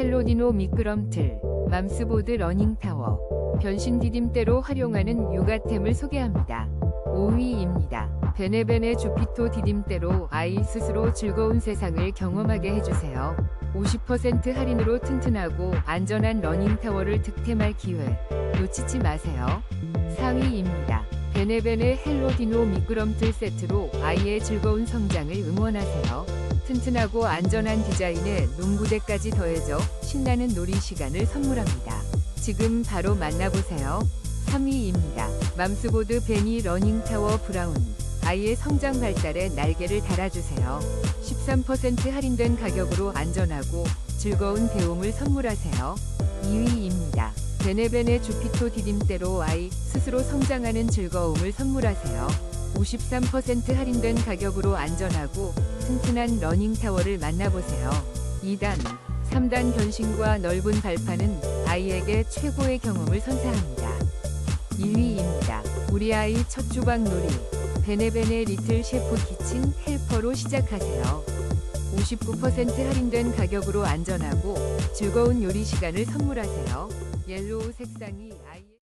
헬로디노 미끄럼틀, 맘스보드 러닝타워, 변신 디딤대로 활용하는 육아템을 소개합니다. 5위입니다. 베네베네 주피토 디딤대로 아이 스스로 즐거운 세상을 경험하게 해주세요. 50% 할인으로 튼튼하고 안전한 러닝타워를 득템할 기회 놓치지 마세요. 4위입니다. 베네베네 헬로디노 미끄럼틀 세트로 아이의 즐거운 성장을 응원하세요. 튼튼하고 안전한 디자인에 농구대까지 더해져 신나는 놀이 시간을 선물합니다. 지금 바로 만나보세요. 3위입니다. 맘스보드 베니 러닝타워 브라운. 아이의 성장 발달에 날개를 달아주세요. 13% 할인된 가격으로 안전하고 즐거운 배움을 선물하세요. 2위입니다. 베네베네 주피토 디딤대로 아이 스스로 성장하는 즐거움을 선물하세요. 53% 할인된 가격으로 안전하고 튼튼한 러닝타워를 만나보세요. 2단, 3단 변신과 넓은 발판은 아이에게 최고의 경험을 선사합니다. 1위입니다. 우리 아이 첫 주방 놀이. 베네베네 리틀 셰프 키친 헬퍼로 시작하세요. 59% 할인된 가격으로 안전하고 즐거운 요리 시간을 선물하세요. 옐로우 색상이 아이의